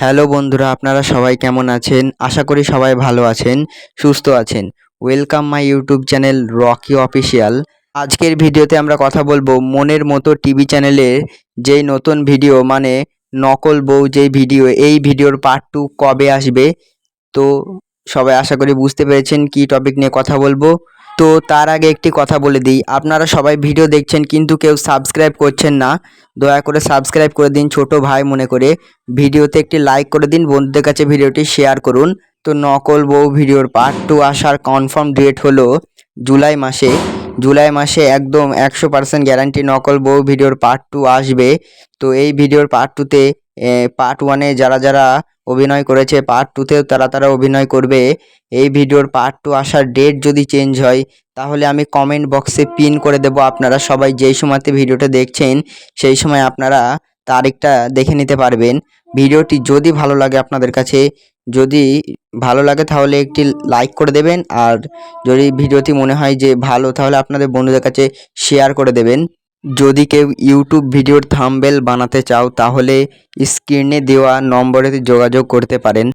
Hello বন্ধুরা, আপনারা সবাই কেমন আছেন? আশা করি সবাই ভালো আছেন, সুস্থ আছেন। Welcome my YouTube channel Rocky official আজকের ভিডিওতে আমরা কথা বলব মনের মতো টিভি চ্যানেলের যেই নতুন ভিডিও মানে নকল বউ যেই ভিডিও, এই ভিডিওর পার্ট টু কবে আসবে? তো সবাই আশা করি বুঝতে পেরেছেন কি টপিক নিয়ে কথা বলব। তো তার আগে একটি কথা বলে দিই। আপনারা সবাই ভিডিও দেখছেন কিন্তু কেউ সাবস্ক্রাইব করছেন না, দয়া করে সাবস্ক্রাইব করে দিন ছোট ভাই মনে করে। ভিডিওতে একটি লাইক করে দিন, বন্ধুদের কাছে ভিডিওটি শেয়ার করুন। তো নকল বউ ভিডিওর পার্ট টু আসার কনফার্ম ডেট হলো জুলাই মাসে। জুলাই মাসে একদম একশো পার্সেন্ট গ্যারান্টি নকল বউ ভিডিওর পার্ট টু আসবে। তো এই ভিডিওর পার্ট টুতে পার্ট ওয়ানে যারা যারা অভিনয় করেছে পার্ট টুতেও তারা তারা অভিনয় করবে। এই ভিডিওর পার্ট টু আসার ডেট যদি চেঞ্জ হয়, তাহলে আমি কমেন্ট বক্সে পিন করে দেব। আপনারা সবাই যেই সময়তে ভিডিওটা দেখছেন, সেই সময় আপনারা তারিখটা দেখে নিতে পারবেন। ভিডিওটি যদি ভালো লাগে আপনাদের কাছে, যদি ভালো লাগে তাহলে একটি লাইক করে দেবেন আর যদি ভিডিওটি মনে হয় যে ভালো তাহলে আপনাদের বন্ধুদের কাছে শেয়ার করে দেবেন। যদি কেউ ইউটিউব ভিডিওর থাম্বেল বানাতে চাও তাহলে স্ক্রিনে দেওয়া নম্বরে যোগাযোগ করতে পারেন।